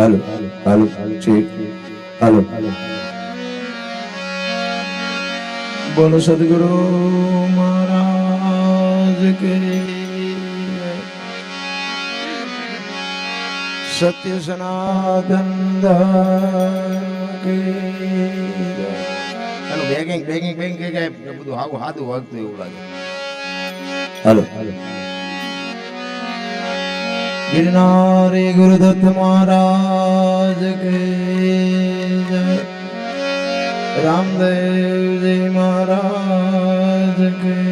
હાલો હાલો ઠીક. હાલો. બોલો સદગુરુ મહારાજ કે સત્ય સનાતન કે બેગિંગ બેગિંગ બેગિંગ કે બધું હાવું હાથું વાગતું એવું લાગે. હાલો. ગિરનારી ગુરુદત્ત મહારાજ કે રામદેવજી મહારાજ કે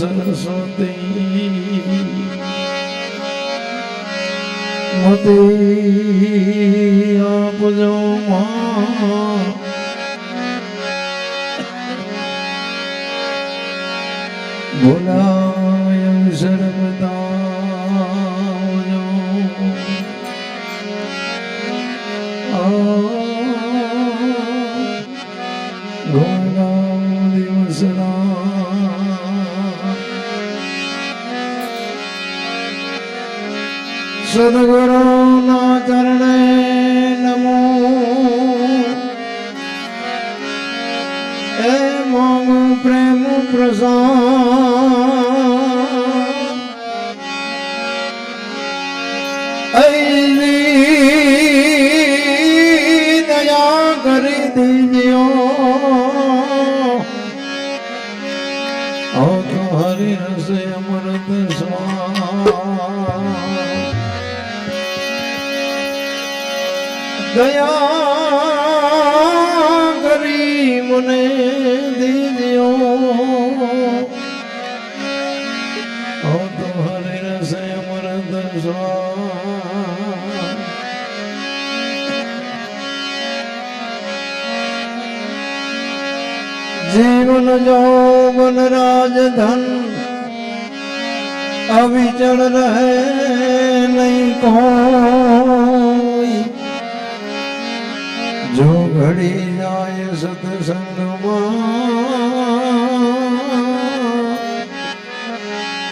સરસ્વતી મતી આપજો માં ભોલાય સદગુરુના ચરણે નમો. એ માંગુ પ્રેમ પ્રસાદ. 等你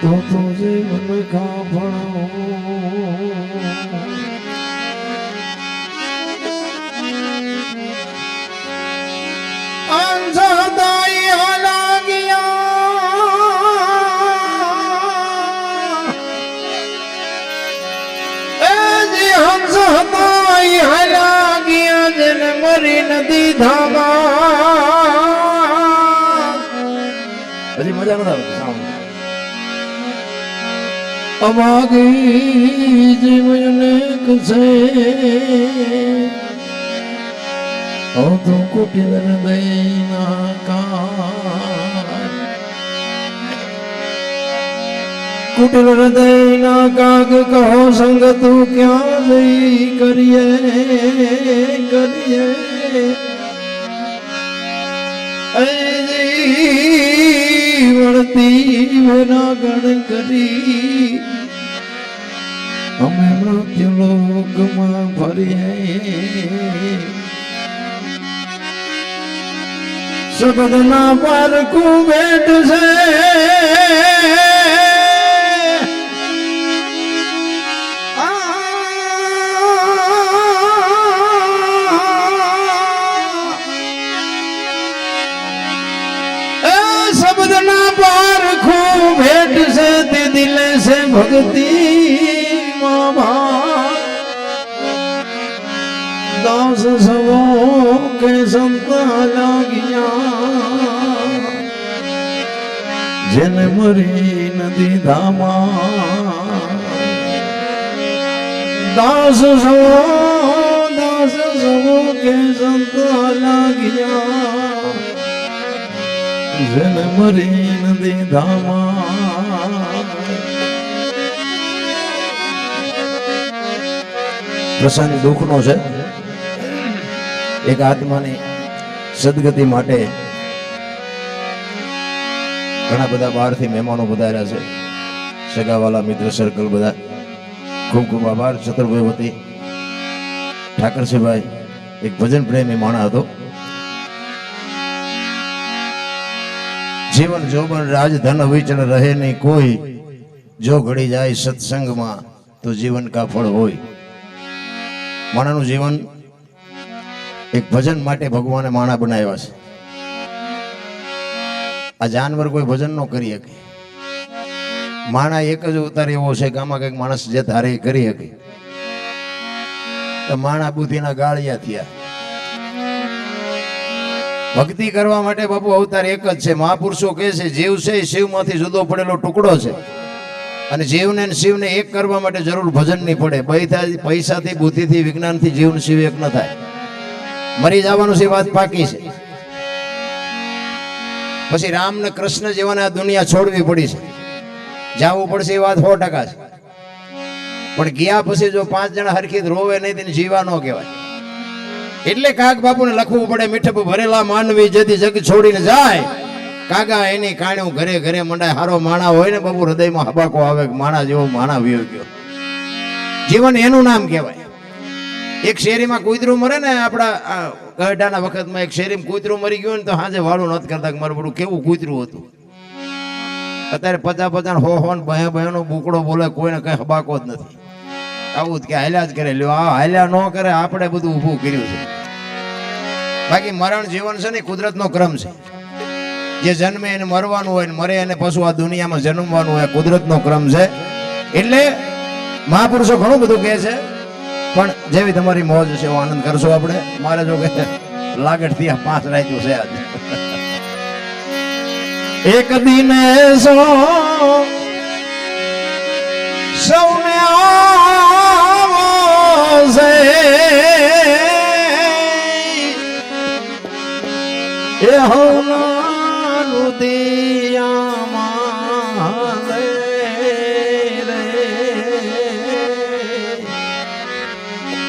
તો તો જીવન કાપણો અંશદાઈ લાગ્યા એ જે હંસદાઈ લાગ્યા જેન મરી નદી ધામા અમાગી જીવને કસે તો કુટિલ હૃદયના કાન કુટિલ હૃદયના કાગ કહો સંગ તું ક્યાં જઈ કરીએ કરીએ વળતી વેરા ગણ ફરીએ શબ્દના પારખું ભેટ છે. દિલે સે ભક્તિ માં દાસ સવો કે સંત લાગ્યા જેને મરી નદી ધામા દાસ સવો દાસ સવો કે સંત લાગ્યા જેને મરી નદી ધામા પ્રસંગ દુઃખનો છે. એક આત્માની સદગતિ માટે ઘણા બધા બહારથી મહેમાનો પધાર્યા છે. સગાવાલા, મિત્ર સર્કલ બધા. ખૂબ ખૂબ આભાર ચતુરભાઈ વતી ઠાકરસિંહભાઈ એક ભજન પ્રેમી માણા હતો. જીવન જોબન રાજ ધન વિચળ રહે નહીં કોઈ. જો ઘડી જાય સત્સંગમાં તો જીવન કા ફળ હોય. માણાનું જીવન એક ભજન માટે ભગવાને માણા બનાવ્યા છે. આ જાનવર કોઈ ભજન ન કરી શકે. માણા એક જ અવતાર એવો છે કે આમાં કંઈક માણસ જે ધારે કરી શકે. તો માણા બુદ્ધિના ગાળિયા થયા. ભક્તિ કરવા માટે બાપુ અવતાર એક જ છે. મહાપુરુષો કહે છે, જીવ છે શિવમાંથી જુદો પડેલો ટુકડો છે. અને જીવને શિવને એક કરવા માટે જરૂર ભજન નહીં પડે. પૈસા પૈસાથી, બુદ્ધિથી, વિજ્ઞાનથી જીવન શિવ એક ન થાય. મરી જવાનું છે વાત પાકી છે. પછી રામ ને કૃષ્ણ જેવાને આ દુનિયા છોડવી પડી છે. જાવું પડશે એ વાત સો ટકા છે. પણ ગયા પછી જો પાંચ જણા હરખી રોવે નહીં તેને જીવા ન કહેવાય. એટલે કાક બાપુને લખવું પડે, મીઠપ ભરેલા માનવી જેથી જગ છોડીને જાય. કાકા એની કાણ્યું ઘરે ઘરે મંડાય. હારો માણા હોય ને બાપુ હૃદયમાં હબાકો આવે માણા જેવો માણા વિયો ગયો. જીવન એનું નામ કહેવાય. એક શેરીમાં કૂતરું મરે ને આપણા ગઢાના વખતમાં એક શેરીમાં કૂતરું મરી ગયું ને તો હાજે વાળું નથી કરતા કે મારું કેવું કૂતરું હતું. અત્યારે પચાસ પચાસ હો હો ને બહે બહેનો બુકડો બોલે, કોઈને કઈ હબાકો જ નથી. આવું જ કે હાલ્યા જ કરે. લ્યો, આ હાલ્યા ન કરે, આપણે બધું ઊભું કર્યું છે. બાકી મરણ જીવન છે ને કુદરતનો ક્રમ છે. જે જન્મે એને મરવાનું હોય મરે એને પશુ આ દુનિયામાં જન્મવાનું હોય, કુદરતનો ક્રમ છે. એટલે મહાપુરુષો ઘણું બધું કહે છે, પણ જેવી તમારી મોજ છે, એવો આનંદ કરશો આપણે. મારે જો કે લાગટથી આ પાંચ રાખ્યું છે આજે. એક દિને સો સૌને આવશે. એ રે.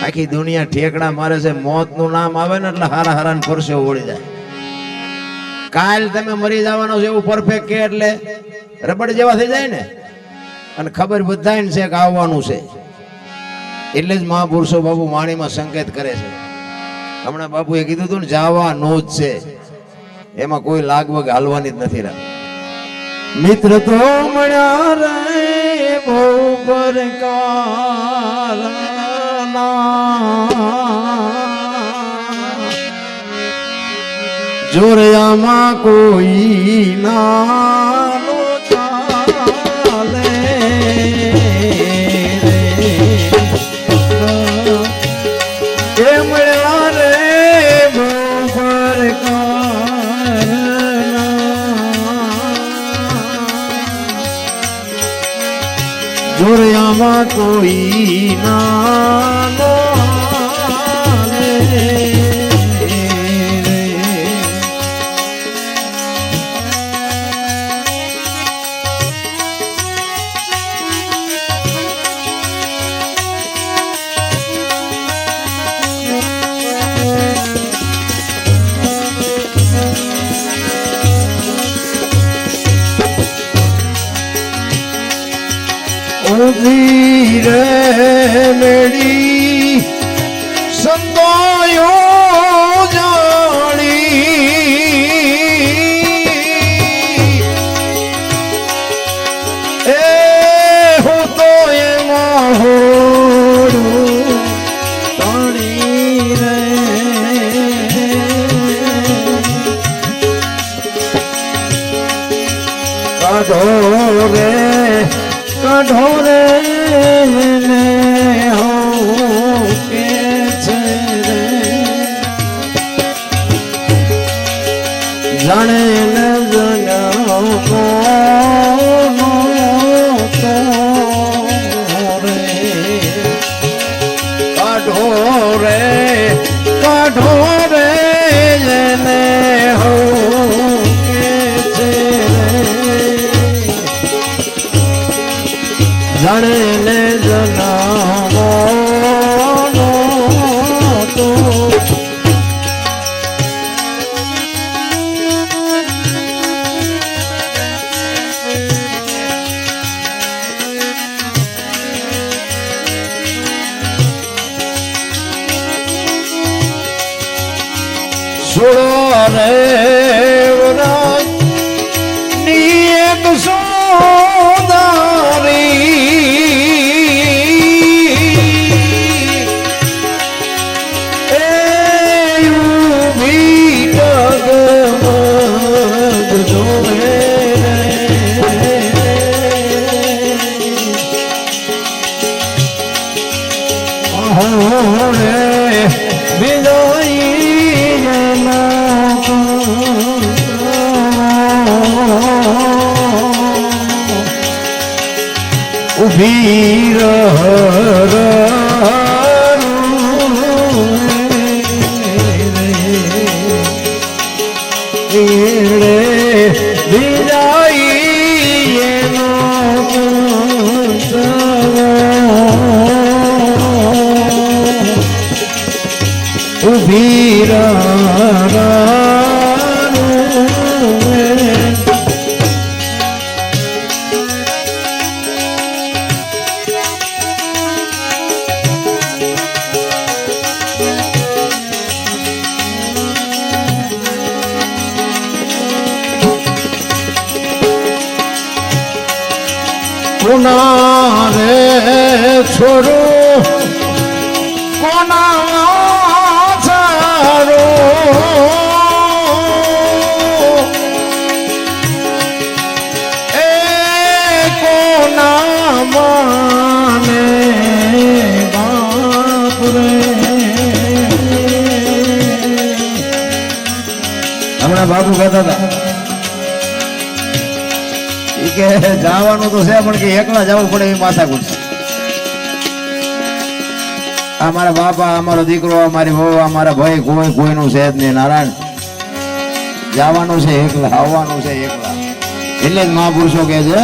આખી દુનિયા ઠેકડા મારે છે મોતનું નામ આવે ને એટલે હારા હારા ને ફરશે ઓળી જાય. કાલ તમે મરી જવાનો છે એવું પરફેક્ટ કે એટલે રબડ જેવા થઈ જાય ને? અને ખબર બધાને છે કે આવવાનું છે. એટલે જ મહાપુરુષો બાપુ વાણીમાં સંકેત કરે છે. હમણાં બાપુએ કીધું હતું ને, જાવાનો જ છે. એમાં કોઈ લાગવગ હાલવાની જ નથી રહી મિત્ર તો મળ્યા રે બહુ પરકાર જોરયામાં કોઈ નાનો કોઈ નાનો રે કાઢો રે. रा সোনারে ছোড়ো। কোনা মানে আমরা বাবু দাদা। કે જવાનું તો છે, પણ કે એકલા જવું પડે એ માથાકૂટ છે. અમારા બાપા અમારો દીકરો અમારી વહુ અમારા ભાઈ, કોઈ કોઈનું છે જ નહીં. નારાયણ, જવાનું છે એકલા, આવવાનું છે એકલા. એટલે જ મહાપુરુષો કે છે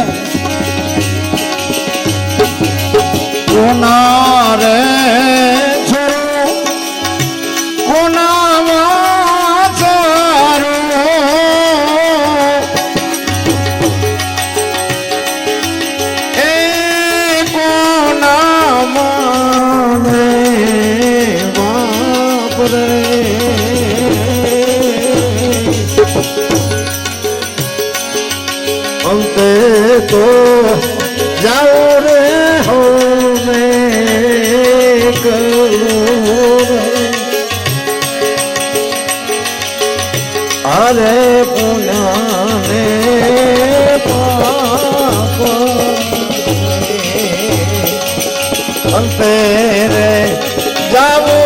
રે તો જાઓ રે હો અરે પુનાને પાપ. અંતે રે જાવું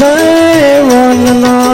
એ હગા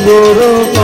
গৌরব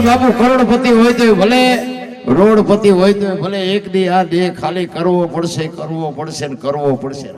ના બાપુ કરોડપતિ હોય તો ભલે, રોડપતિ હોય તો ભલે, એક દી આ દેહ ખાલી કરવો પડશે કરવો પડશે ને કરવો પડશે.